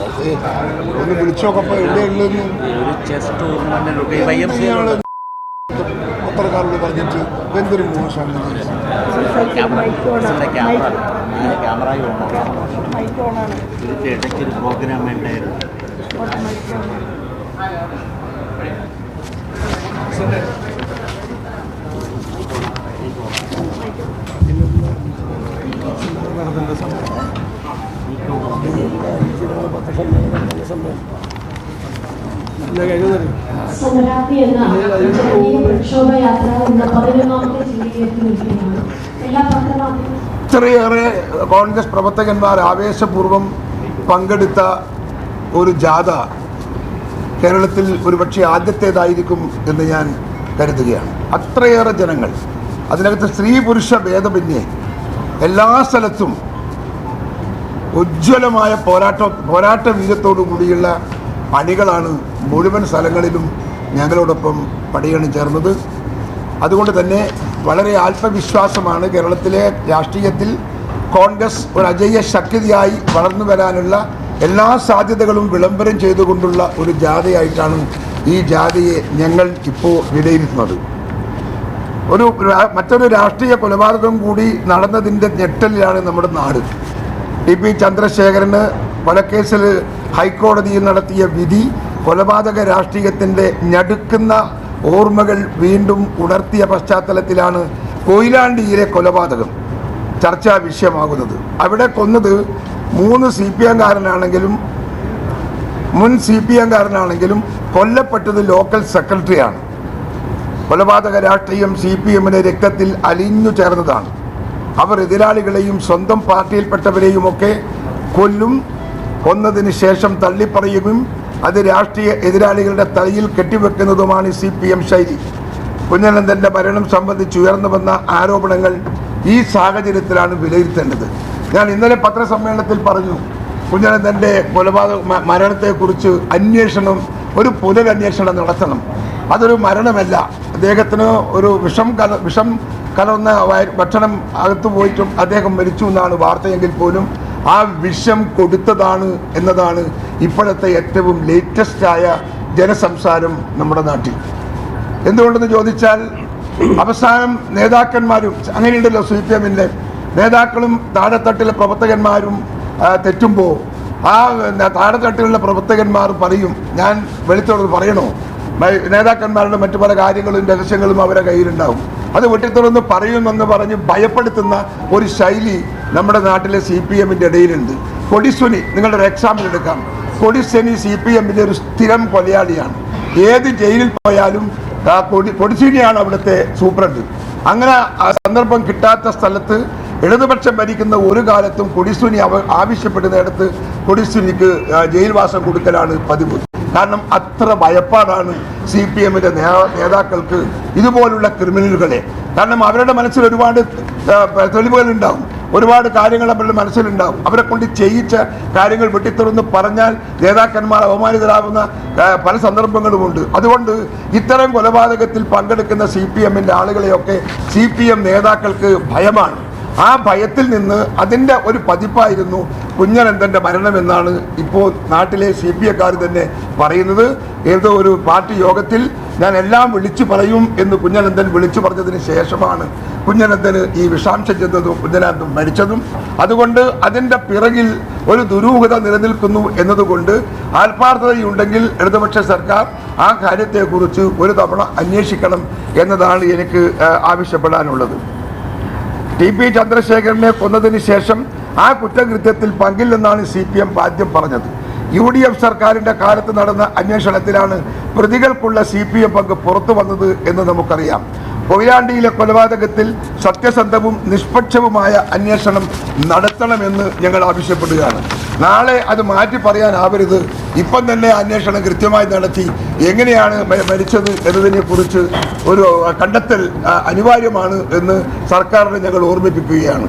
ഒന്ന് വിളിച്ചോക്കപ്പോ എവിടെ ഉള്ളതെന്ന് ഒരു chess tournament Y M C പത്രക്കാരോട് പറഞ്ഞിട്ട് എന്തൊരു മോശം. ക്യാമറ. ഇതിന്റെ ഇടയ്ക്ക് ഒരു പ്രോഗ്രാം ഉണ്ടായിരുന്നു. സമരാഗ്നി എന്ന ജനകീയ പ്രക്ഷോഭയാത്ര എന്ന പതിനൊന്നാമത്തെ ജില്ലയിലേക്ക് നിൽക്കുകയാണ്. എല്ലാ പത്രമാധ്യമ ഇത്രയേറെ കോൺഗ്രസ് പ്രവർത്തകന്മാർ ആവേശപൂർവം പങ്കെടുത്ത ഒരു ജാഥ കേരളത്തിൽ ഒരുപക്ഷെ ആദ്യത്തേതായിരിക്കും എന്ന് ഞാൻ കരുതുകയാണ്. അത്രയേറെ ജനങ്ങൾ അതിനകത്ത് സ്ത്രീ പുരുഷ ഭേദമന്യേ എല്ലാ സ്ഥലത്തും ഉജ്ജ്വലമായ പോരാട്ട പോരാട്ട വീര്യത്തോടു കൂടിയുള്ള അണികളാണ് മുഴുവൻ സ്ഥലങ്ങളിലും ഞങ്ങളോടൊപ്പം പടിയണി ചേർന്നത്. അതുകൊണ്ട് തന്നെ വളരെ ആത്മവിശ്വാസമാണ് കേരളത്തിലെ രാഷ്ട്രീയത്തിൽ കോൺഗ്രസ് ഒരു അജയ്യ ശക്തിയായി വളർന്നു വരാനുള്ള എല്ലാ സാധ്യതകളും വിളംബരം ചെയ്തുകൊണ്ടുള്ള ഒരു ജാഥയായിട്ടാണ് ഈ ജാഥയെ ഞങ്ങൾ ഇപ്പോൾ വിലയിരുത്തുന്നത്. ഒരു മറ്റൊരു രാഷ്ട്രീയ കൊലപാതകം കൂടി നടന്നതിന്റെ ഞെട്ടലിലാണ് നമ്മുടെ നാട്. ടി പി ചന്ദ്രശേഖരന് കൊലക്കേസിൽ ഹൈക്കോടതിയിൽ നടത്തിയ വിധി കൊലപാതക രാഷ്ട്രീയത്തിന്റെ ഞടുക്കുന്ന ഓർമ്മകൾ വീണ്ടും ഉണർത്തിയ പശ്ചാത്തലത്തിലാണ് കൊയിലാണ്ടിയിലെ കൊലപാതകം ചർച്ചാ വിഷയമാകുന്നത്. അവിടെ കൊന്നത് മൂന്ന് സി പി എംകാരനാണെങ്കിലും മുൻ സി പി എംകാരനാണെങ്കിലും കൊല്ലപ്പെട്ടത് ലോക്കൽ സെക്രട്ടറിയാണ്. കൊലപാതക രാഷ്ട്രീയം സി പി എമ്മിന്റെ രക്തത്തിൽ അലിഞ്ഞു ചേർന്നതാണ്. അവർ എതിരാളികളെയും സ്വന്തം പാർട്ടിയിൽപ്പെട്ടവരെയുമൊക്കെ കൊല്ലും കൊന്നതിന് ശേഷം തള്ളിപ്പറയുകയും അത് രാഷ്ട്രീയ എതിരാളികളുടെ തലയിൽ കെട്ടിവെക്കുന്നതുമാണ് സി പി എം ശൈലി. കുഞ്ഞനന്ദന്റെ മരണം സംബന്ധിച്ച് ഉയർന്നു വന്ന ആരോപണങ്ങൾ ഈ സാഹചര്യത്തിലാണ് വിലയിരുത്തേണ്ടത്. ഞാൻ ഇന്നലെ പത്രസമ്മേളനത്തിൽ പറഞ്ഞു കുഞ്ഞനന്ദന്റെ കൊലപാതക മരണത്തെക്കുറിച്ച് അന്വേഷണം ഒരു പുനരന്വേഷണം നടത്തണം. അതൊരു മരണമല്ല. അദ്ദേഹത്തിന് ഒരു വിഷം കല വിഷം കലർന്ന ഭക്ഷണം അകത്തു പോയിട്ടും അദ്ദേഹം മരിച്ചു എന്നാണ് വാർത്തയെങ്കിൽ പോലും ആ വിഷം കൊടുത്തതാണ് എന്നതാണ് ഇപ്പോഴത്തെ ഏറ്റവും ലേറ്റസ്റ്റ് ആയ ജനസംസാരം നമ്മുടെ നാട്ടിൽ. എന്തുകൊണ്ടെന്ന് ചോദിച്ചാൽ അവസാനം നേതാക്കന്മാരും അങ്ങനെയുണ്ടല്ലോ സി പി എമ്മിന്റെ നേതാക്കളും താഴെത്തട്ടിലെ പ്രവർത്തകന്മാരും തെറ്റുമ്പോൾ ആ താഴെത്തട്ടിലുള്ള പ്രവർത്തകന്മാർ പറയും ഞാൻ വെളിത്തോട് പറയണോ? നേതാക്കന്മാരുടെ മറ്റു പല കാര്യങ്ങളും രഹസ്യങ്ങളും അവരുടെ കയ്യിലുണ്ടാവും. അത് വെട്ടിത്തുറന്ന് പറയുമെന്ന് പറഞ്ഞ് ഭയപ്പെടുത്തുന്ന ഒരു ശൈലി നമ്മുടെ നാട്ടിലെ സി പി എമ്മിന്റെ ഇടയിലുണ്ട്. കൊടിസുനി നിങ്ങളുടെ ഒരു എക്സാമ്പിൾ എടുക്കാം കൊടിസുനി സി പി എമ്മിന്റെ ഒരു സ്ഥിരം കൊലയാളിയാണ്. ഏത് ജയിലിൽ പോയാലും ആ കൊടി കൊടിസുനിയാണ് അവിടുത്തെ സൂപ്രണ്ട്. അങ്ങനെ ആ സന്ദർഭം കിട്ടാത്ത സ്ഥലത്ത് ഇടതുപക്ഷം ഭരിക്കുന്ന ഒരു കാലത്തും കൊടിസുനി അവ ആവശ്യപ്പെടുന്നിടത്ത് കൊടിസുനിക്ക് ജയിൽവാസം കൊടുക്കലാണ് പതിവ്. കാരണം അത്ര ഭയപ്പാടാണ് സി പി എമ്മിന്റെ നേതാക്കൾക്ക് ഇതുപോലുള്ള ക്രിമിനലുകളെ. കാരണം അവരുടെ മനസ്സിൽ ഒരുപാട് തെളിവുകൾ ഉണ്ടാവും. ഒരുപാട് കാര്യങ്ങൾ അവരുടെ മനസ്സിലുണ്ടാവും. അവരെ കൊണ്ട് ചെയ്യിച്ച കാര്യങ്ങൾ വെട്ടിത്തുറന്ന് പറഞ്ഞാൽ നേതാക്കന്മാർ അപമാനിതരാകുന്ന പല സന്ദർഭങ്ങളുമുണ്ട് അതുകൊണ്ട് ഇത്തരം കൊലപാതകത്തിൽ പങ്കെടുക്കുന്ന സി പി എമ്മിന്റെ ആളുകളെയൊക്കെ സി പി എം നേതാക്കൾക്ക് ഭയമാണ്. ആ ഭയത്തിൽ നിന്ന് അതിന്റെ ഒരു പതിപ്പായിരുന്നു കുഞ്ഞനന്ദന്റെ മരണമെന്നാണ് ഇപ്പോൾ നാട്ടിലെ സി പി എക്കാർ തന്നെ പറയുന്നത്. ഏതോ ഒരു പാർട്ടി യോഗത്തിൽ ഞാൻ എല്ലാം വിളിച്ചു പറയും എന്ന് കുഞ്ഞനന്ദൻ വിളിച്ചു പറഞ്ഞതിന് ശേഷമാണ് കുഞ്ഞനന്ദന് ഈ വിഷാംശം ചെന്നതും കുഞ്ഞനന്ദൻ മരിച്ചതും. അതുകൊണ്ട് അതിന്റെ പിറകിൽ ഒരു ദുരൂഹത നിലനിൽക്കുന്നു എന്നതുകൊണ്ട് ആത്മാർത്ഥതയുണ്ടെങ്കിൽ ഇടതുപക്ഷ സർക്കാർ ആ കാര്യത്തെക്കുറിച്ച് ഒരു തവണ അന്വേഷിക്കണം എന്നതാണ് എനിക്ക് ആവശ്യപ്പെടാനുള്ളത്. ടി പി ചന്ദ്രശേഖരനെ കൊന്നതിന് ശേഷം ആ കുറ്റകൃത്യത്തിൽ പങ്കില്ലെന്നാണ് സി പി എം ആദ്യം പറഞ്ഞത്. യു ഡി എഫ് സർക്കാരിന്റെ കാലത്ത് നടന്ന അന്വേഷണത്തിലാണ് പ്രതികൾക്കുള്ള സി പി എം പങ്ക് പുറത്തു വന്നത് എന്ന് നമുക്കറിയാം. കൊയിലാണ്ടിയിലെ കൊലപാതകത്തിൽ സത്യസന്ധവും നിഷ്പക്ഷവുമായ അന്വേഷണം നടത്തണമെന്ന് ഞങ്ങൾ ആവശ്യപ്പെടുകയാണ്. നാളെ അത് മാറ്റി പറയാനാവരുത്. ഇപ്പം തന്നെ അന്വേഷണം കൃത്യമായി നടത്തി എങ്ങനെയാണ് മരിച്ചത് എന്നതിനെ കുറിച്ച് ഒരു കണ്ടെത്തൽ അനിവാര്യമാണ് എന്ന് സർക്കാരിനെ ഞങ്ങൾ ഓർമ്മിപ്പിക്കുകയാണ്.